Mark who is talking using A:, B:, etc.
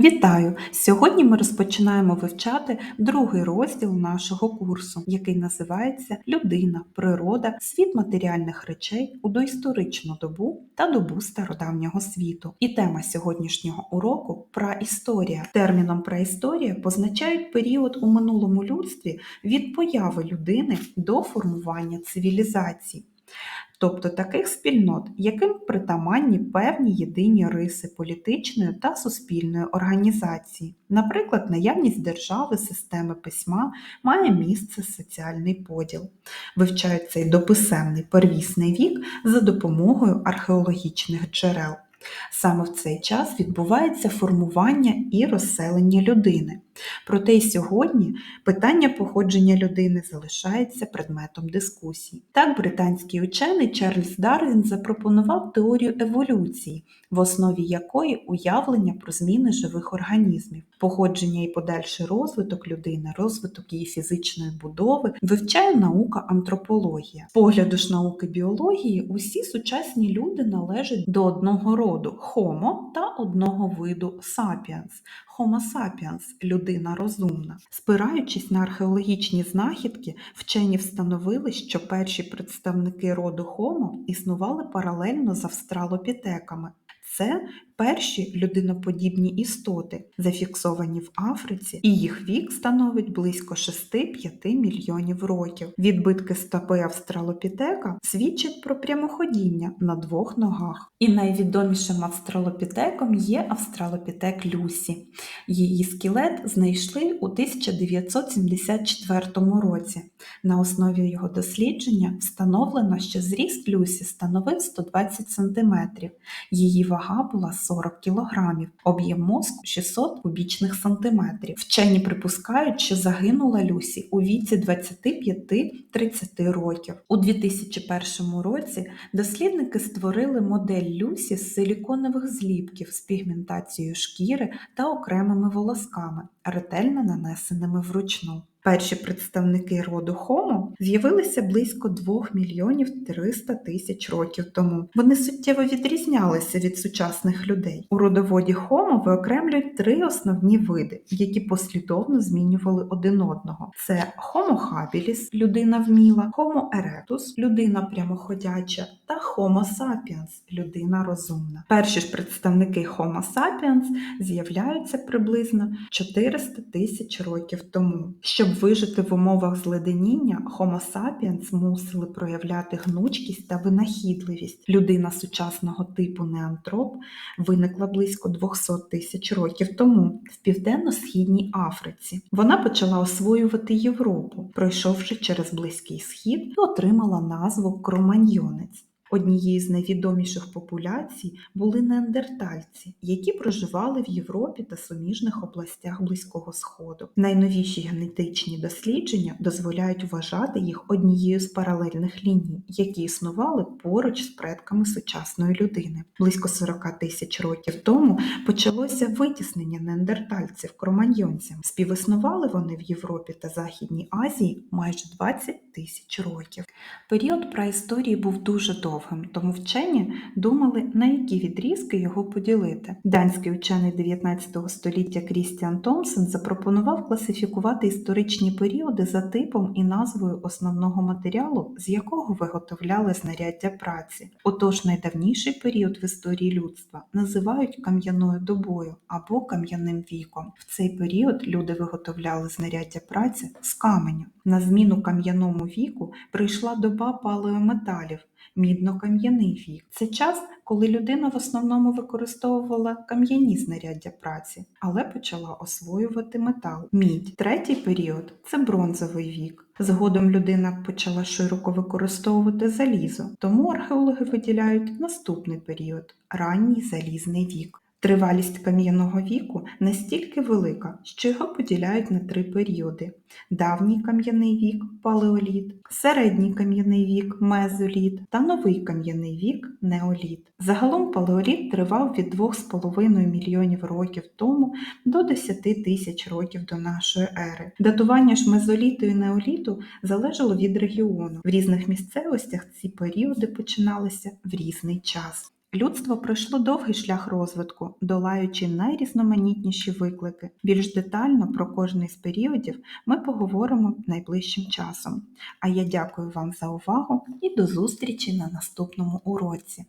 A: Вітаю! Сьогодні ми розпочинаємо вивчати другий розділ нашого курсу, який називається Людина, природа, світ матеріальних речей у доісторичну добу та добу стародавнього світу. І тема сьогоднішнього уроку праісторія. Терміном праісторія позначають період у минулому людстві від появи людини до формування цивілізацій. Тобто таких спільнот, яким притаманні певні єдині риси політичної та суспільної організації. Наприклад, наявність держави, системи письма має місце соціальний поділ. Вивчають цей дописемний первісний вік за допомогою археологічних джерел. Саме в цей час відбувається формування і розселення людини. Проте й сьогодні питання походження людини залишається предметом дискусій. Так, британський учений Чарльз Дарвін запропонував теорію еволюції, в основі якої уявлення про зміни живих організмів, походження і подальший розвиток людини, розвиток її фізичної будови, вивчає наука антропологія. З погляду ж науки біології, усі сучасні люди належать до одного роду Homo та одного виду sapiens. Homo sapiens – людина розумна. Спираючись на археологічні знахідки, вчені встановили, що перші представники роду Homo існували паралельно з австралопітеками. Це перші людиноподібні істоти, зафіксовані в Африці, і їх вік становить близько 6-5 мільйонів років. Відбитки стопи австралопітека свідчать про прямоходіння на двох ногах. І найвідомішим австралопітеком є австралопітек Люсі. Її скелет знайшли у 1974 році. На основі його дослідження встановлено, що зріст Люсі становив 120 см. Її вага була 40 кг, об'єм мозку 600 кубічних сантиметрів. Вчені припускають, що загинула Люсі у віці 25-30 років. У 2001 році дослідники створили модель Люсі з силіконових зліпків з пігментацією шкіри та окремими волосками, ретельно нанесеними вручну. Перші представники роду Homo з'явилися близько 2 мільйонів 300 тисяч років тому. Вони суттєво відрізнялися від сучасних людей. У родоводі Homo виокремлюють три основні види, які послідовно змінювали один одного: це Homo habilis – людина вміла, Homo erectus – людина прямоходяча, та Homo sapiens – людина розумна. Перші ж представники Homo sapiens з'являються приблизно 400 тисяч років тому. Щоб вижити в умовах зледеніння, Homo sapiens мусили проявляти гнучкість та винахідливість. Людина сучасного типу неантроп виникла близько 200 тисяч років тому в південно-східній Африці. Вона почала освоювати Європу, пройшовши через Близький Схід і отримала назву Кроманьйонець. Однією з найвідоміших популяцій були неандертальці, які проживали в Європі та суміжних областях Близького Сходу. Найновіші генетичні дослідження дозволяють вважати їх однією з паралельних ліній, які існували поруч з предками сучасної людини. Близько 40 тисяч років тому почалося витіснення неандертальців кроманьйонцям. Співіснували вони в Європі та Західній Азії майже 20 тисяч років. Період праісторії був дуже довгим довгим, тому вчені думали, на які відрізки його поділити. Данський учений 19 століття Крістіан Томсен запропонував класифікувати історичні періоди за типом і назвою основного матеріалу, з якого виготовляли знаряддя праці. Отож, найдавніший період в історії людства називають кам'яною добою або кам'яним віком. В цей період люди виготовляли знаряддя праці з каменю. На зміну кам'яному віку прийшла доба палеометалів мідно-кам'яний вік. Це час, коли людина в основному використовувала кам'яні знаряддя праці, але почала освоювати метал. Мідь. Третій період це бронзовий вік. Згодом людина почала широко використовувати залізо, тому археологи виділяють наступний період ранній залізний вік. Тривалість кам'яного віку настільки велика, що його поділяють на три періоди: давній кам'яний вік палеоліт, середній кам'яний вік мезоліт та новий кам'яний вік неоліт. Загалом палеоліт тривав від 2,5 мільйонів років тому до 10 тисяч років до нашої ери. Датування ж мезоліту і неоліту залежало від регіону. В різних місцевостях ці періоди починалися в різний час. Людство пройшло довгий шлях розвитку, долаючи найрізноманітніші виклики. Більш детально про кожний з періодів ми поговоримо найближчим часом. А я дякую вам за увагу і до зустрічі на наступному уроці.